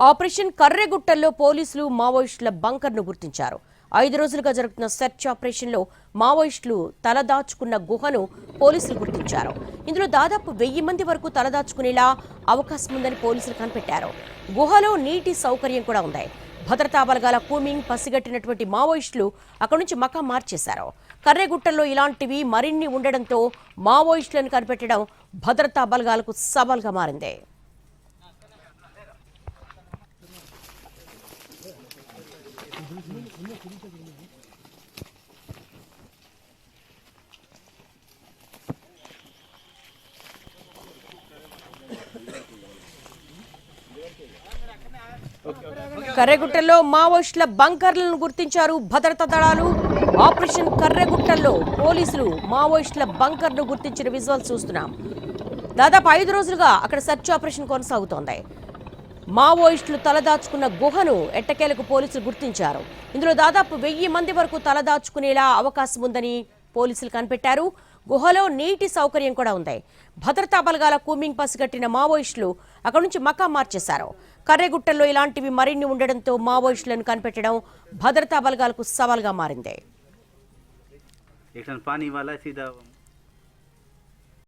Operation కర్రెగుట్టల్లో పోలీసులు మావోయిస్టుల బంకర్ను గుర్తించారు. ఐదు రోజులుగా జరుగుతున్న సెర్చ్ ఆపరేషన్లో మావోయిస్టులు తలదాచుకున్న గుహను పోలీసులు గుర్తించారు. ఇందులో దాదాపు వెయ్యి మంది వరకు తలదాచుకునేలా అవకాశం ఉందని పోలీసులు కనిపెట్టారు. గుహలో నీటి సౌకర్యం కూడా ఉంది. భద్రతా బలగాల కూమింగ్ పసిగట్టినటువంటి మావోయిస్టులు అక్కడి నుంచి మకా మార్చేశారు. కర్రెగుట్టల్లో ఇలాంటివి మరిన్ని ఉండడంతో మావోయిస్టులను కనిపెట్టడం భద్రతా బలగాలకు సవాల్గా మారింది. కర్రెగుట్టల్లో మావోయిస్టుల బంకర్లను గుర్తించారు భద్రతా దళాలు. ఆపరేషన్ కర్రెగుట్టల్లో పోలీసులు మావోయిస్టుల బంకర్ను గుర్తించిన విజువల్స్ చూస్తున్నాం. దాదాపు ఐదు రోజులుగా అక్కడ సెర్చ్ ఆపరేషన్ కొనసాగుతోంది. మావోయిస్టులు తలదాచుకున్న గుహను ఎట్టకేలకు పోలీసులు గుర్తించారు. ఇందులో దాదాపు వెయ్యి మంది వరకు తలదాచుకునేలా అవకాశం ఉందని పోలీసులు కనిపెట్టారు. గుహలో నీటి సౌకర్యం కూడా ఉంది. భద్రతా బలగాల కూమింగ్ పసిగట్టిన మావోయిస్టులు అక్కడి నుంచి మకా మార్చేశారు. కర్రెగుట్టల్లో ఇలాంటివి మరిన్ని ఉండడంతో మావోయిస్టులను కనిపెట్టడం భద్రతా బలగాలకు సవాల్గా మారింది.